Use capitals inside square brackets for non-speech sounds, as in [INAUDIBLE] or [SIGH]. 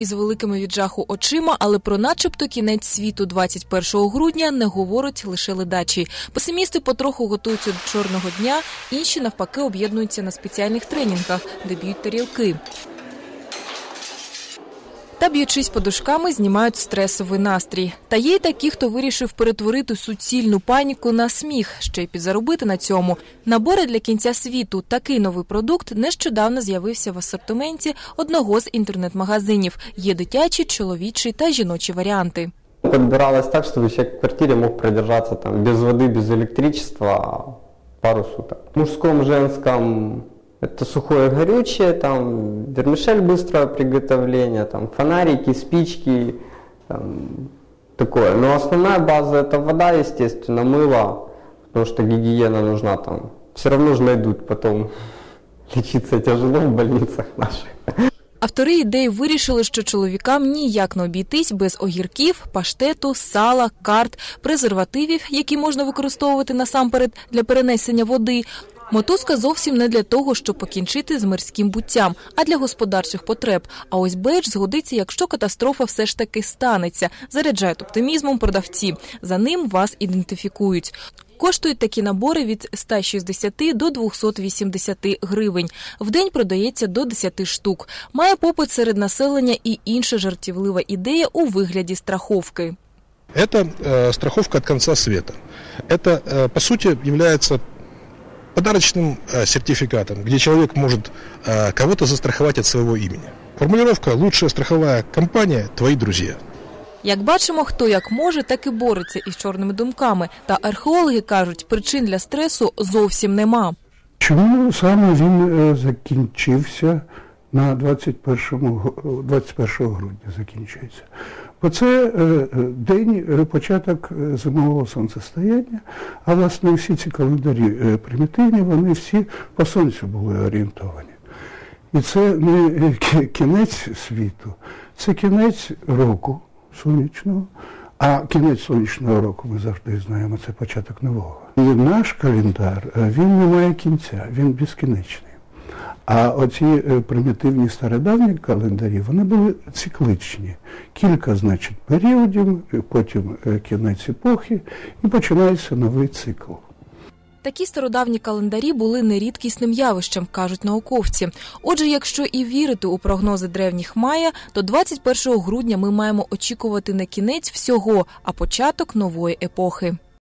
із великими від жаху очима, але про начебто кінець світу 21 грудня не говорять лише ледачі. Песимісти потроху готуються до чорного дня, інші навпаки об'єднуються на спеціальних тренінгах, де б'ють тарілки Та б'ючись подушками, знімають стресовий настрій. Та є й такі, хто вирішив перетворити суцільну паніку на сміх, ще й підзаробити на цьому. Набори для кінця світу. Такий новий продукт нещодавно з'явився в асортименті одного з інтернет-магазинів. Є дитячі, чоловічі та жіночі варіанти. Подбиралось так, чтобы человек в квартире мог продержаться там без воды, без электричества пару суток. В мужском, женском это сухое горючее, там вермишель быстрого приготовления, там фонарики, спички, там, такое. Но основная база это вода, естественно, мыло, потому что гигиена нужна там. Все равно же найдут потом [LAUGHS] лечиться тяжело в больницах наших. Автори ідеї вирішили, що чоловікам ніяк не обійтись без огірків, паштету, сала, карт, презервативів, які можна використовувати насамперед для перенесення води. Мотузка зовсім не для того, щоб покінчити з мирським буттям, а для господарчих потреб. А ось бейдж згодиться, якщо катастрофа все ж таки станеться. Заряджають оптимізмом продавці. За ним вас ідентифікують. Коштують такі набори від 160 до 280 гривень. В день продається до 10 штук. Має попит серед населення і інша жартівлива ідея у вигляді страховки. Это э, страховка от конца света. Это, э, по сути, является подарочным э, сертификатом, где человек может э, кого-то застраховать от своего имени. Формулировка «Лучшая страховая компания – твои друзья». Як бачимо, хто як може, так і бореться із чорними думками. Та археологи кажуть, причин для стресу зовсім нема. Чому саме він е, закінчився на 21, гу- 21 грудня закінчується? Бо це е, е, день, е, початок зимового сонцестояння, а власне всі ці календарі примітивні, вони всі по сонцю були орієнтовані. І це не кінець світу, це кінець року сонячного. А кінець сонячного року ми завжди знаємо, це початок нового. І наш календар він не має кінця, він безкінечний. А оці е, примітивні стародавні календарі вони були цикличні. Кілька, значить, періодів, потім е, кінець епохи, і починається новий цикл. Такі стародавні календарі були нерідкісним явищем, кажуть науковці. Отже, якщо і вірити у прогнози древніх Майя, то 21 грудня ми маємо очікувати не кінець всього, а початок нової епохи.